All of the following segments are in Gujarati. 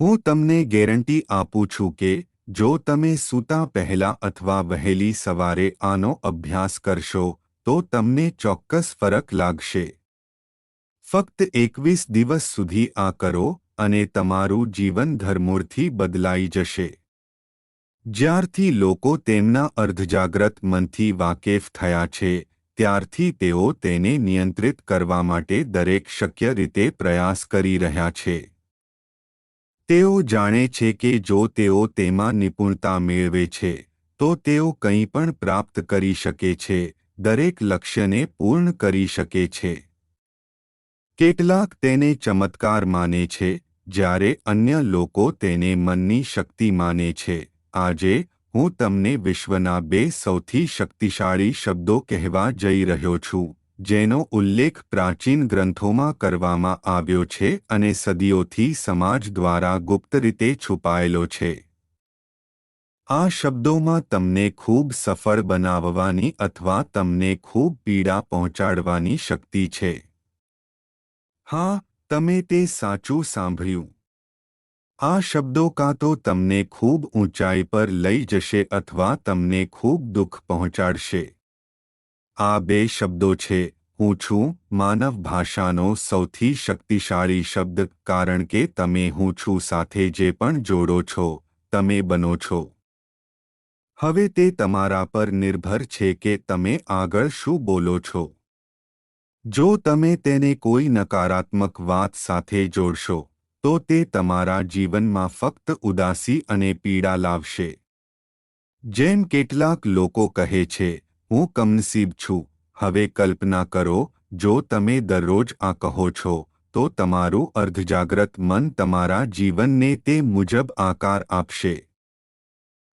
હું તમને ગેરંટી આપું છું કે જો તમે સૂતા પહેલા અથવા વહેલી સવારે આનો અભ્યાસ કરશો, તો તમને ચોક્કસ ફરક લાગશે. ફક્ત એકવીસ દિવસ સુધી આ કરો અને તમારું જીવન ધર્મૂરથી બદલાઈ જશે. જ્યારથી લોકો તેમના અર્ધજાગ્રત મનથી વાકેફ થયા છે, ત્યારથી તેઓ તેને નિયંત્રિત કરવા માટે દરેક શક્ય રીતે પ્રયાસ કરી રહ્યા છે. તેઓ જાણે છે કે જો તેઓ તેમાં નિપુણતા મેળવે છે, તો તેઓ કંઈ પણ પ્રાપ્ત કરી શકે છે, દરેક લક્ષ્યને પૂર્ણ કરી શકે છે. કેટલાક તેને ચમત્કાર માને છે, જ્યારે અન્ય લોકો તેને મનની શક્તિ માને છે. આજે, હું તમને વિશ્વના બે સૌથી શક્તિશાળી શબ્દો કહેવા જઈ રહ્યો છું. જેનો ઉલ્લેખ પ્રાચીન ગ્રંથોમાં કરવામાં આવ્યો છે અને સદીઓથી સમાજ દ્વારા ગુપ્ત રીતે છુપાયેલો છે. આ શબ્દોમાં તમને ખૂબ સફળ બનાવવાની અથવા તમને ખૂબ પીડા પહોંચાડવાની શક્તિ છે. હા, તમે તે સાચું સાંભળ્યું. આ શબ્દો કાં તો તમને ખૂબ ઊંચાઈ પર લઈ જશે અથવા તમને ખૂબ દુઃખ પહોંચાડશે. આ બે શબ્દો છે. હું છું માનવ ભાષાનો સૌથી શક્તિશાળી શબ્દ કારણ કે તમે હું છું સાથે જે પણ જોડો છો, તમે બનો છો. હવે તે તમારા પર નિર્ભર છે કે તમે આગળ શું બોલો છો. જો તમે તેને કોઈ નકારાત્મક વાત સાથે જોડશો, તો તે તમારા જીવનમાં ફક્ત ઉદાસી અને પીડા લાવશે. જેમ કેટલાક લોકો કહે છે, હું કમનસીબ છું હવે કલ્પના કરો, જો તમે દરરોજ આ કહો છો, તો તમારું અર્ધજાગ્રત મન તમારા જીવનને તે મુજબ આકાર આપશે.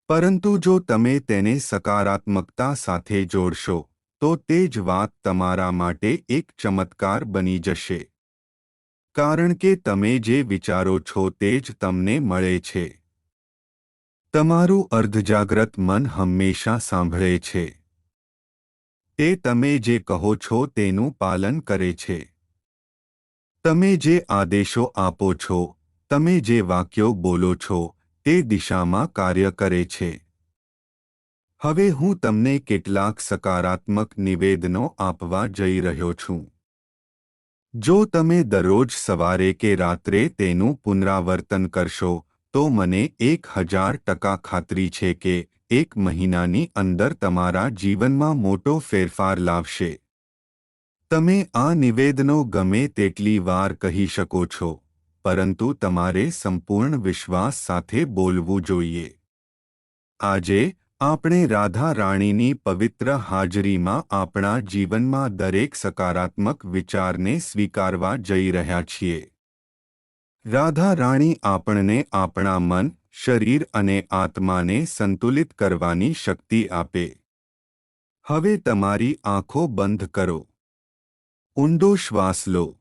પરંતુ જો તમે તેને સકારાત્મકતા સાથે જોડશો, તો તે જ વાત તમારા માટે એક ચમત્કાર બની જશે. કારણ કે તમે જે વિચારો છો તે જ તમને મળે છે. તમારું અર્ધજાગ્રત મન હંમેશા સાંભળે છે. તે તમે જે કહો છો તેનું પાલન કરે છે. તમે જે આદેશો આપો છો, તમે જે વાક્યો બોલો છો, તે દિશામાં કાર્ય કરે છે. હવે હું તમને કેટલાક સકારાત્મક નિવેદનો આપવા જઈ રહ્યો છું. જો તમે દરરોજ સવારે કે રાત્રે તેનું પુનરાવર્તન કરશો, તો મને એક હજાર ટકા ખાતરી છે કે એક મહિનાની અંદર તમારા જીવનમાં મોટો ફેરફાર લાવશે. તમે આ નિવેદનો ગમે તેટલી વાર કહી શકો છો, પરંતુ તમારે સંપૂર્ણ વિશ્વાસ સાથે બોલવું જોઈએ. આજે, આપણે રાધા રાણીની પવિત્ર હાજરીમાં આપણા જીવનમાં દરેક સકારાત્મક વિચારને સ્વીકારવા જઈ રહ્યા છીએ. રાધા રાણી આપણને આપણા મન શરીર અને આત્માને સંતુલિત કરવાની શક્તિ આપે. હવે તમારી આંખો બંધ કરો. ઊંડો શ્વાસ લો.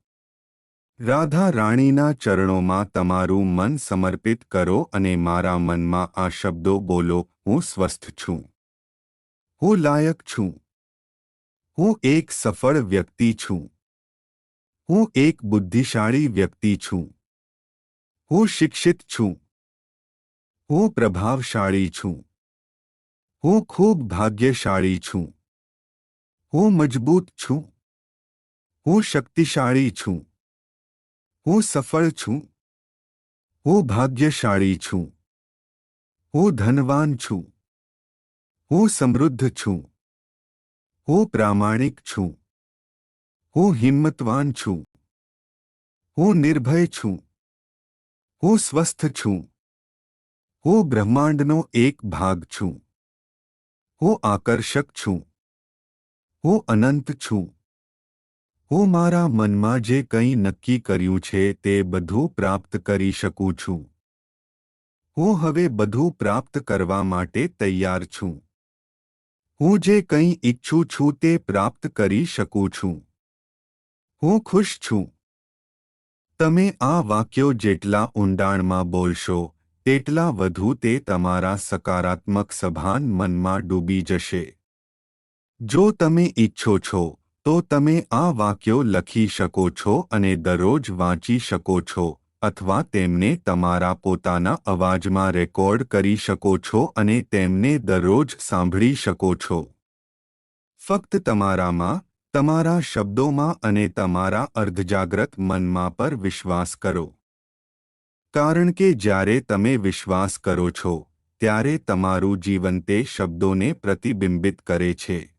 રાધા રાણીના ચરણોમાં તમારું મન સમર્પિત કરો અને મારા મનમાં આ શબ્દો બોલો, હું સ્વસ્થ છું. હું લાયક છું. હું એક સફળ વ્યક્તિ છું. હું એક બુદ્ધિશાળી વ્યક્તિ છું. હું શિક્ષિત છું. હું પ્રભાવશાળી છું હું ખૂબ ભાગ્યશાળી છું હું મજબૂત છું હું શક્તિશાળી છું હું સફળ છું હું ભાગ્યશાળી છું હું ધનવાન છું હું સમૃદ્ધ છું હું પ્રામાણિક છું હું હિંમતવાન છું હું નિર્ભય છું હું સ્વસ્થ છું હું બ્રહ્માંડનો એક ભાગ છું. હું આકર્ષક છું. હું અનંત છું. હું મારા મનમાં જે કંઈ નક્કી કર્યું છે તે બધું પ્રાપ્ત કરી શકું છું. હું હવે બધું પ્રાપ્ત કરવા માટે તૈયાર છું. હું જે કંઈ ઈચ્છું છું તે પ્રાપ્ત કરી શકું છું. હું ખુશ છું. તમે આ વાક્યો જેટલા ઊંડાણમાં બોલશો તેટલા વધુ તે તમારા સકારાત્મક સભાન મનમાં ડૂબી જશે. જો તમે ઈચ્છો છો, તો તમે આ વાક્યો લખી શકો છો અને દરરોજ વાંચી શકો છો, અથવા તેમને તમારા પોતાના અવાજમાં રેકોર્ડ કરી શકો છો અને તેમને દરરોજ સાંભળી શકો છો. ફક્ત તમારામાં, તમારા શબ્દોમાં અને તમારા અર્ધજાગ્રત મનમાં પર વિશ્વાસ કરો. કારણ કે જ્યારે તમે વિશ્વાસ કરો છો, ત્યારે તમારું જીવન તે શબ્દોને પ્રતિબિંબિત કરે છે.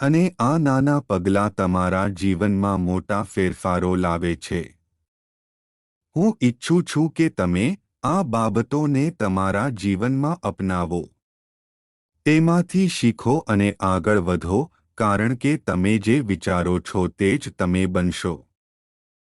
અને આ નાના પગલાં તમારા જીવનમાં મોટા ફેરફારો લાવે છે. હું ઈચ્છું છું કે તમે આ બાબતોને તમારા જીવનમાં અપનાવો. તેમાંથી શીખો અને આગળ વધો, કારણ કે તમે જે વિચારો છો તે જ તમે બનશો.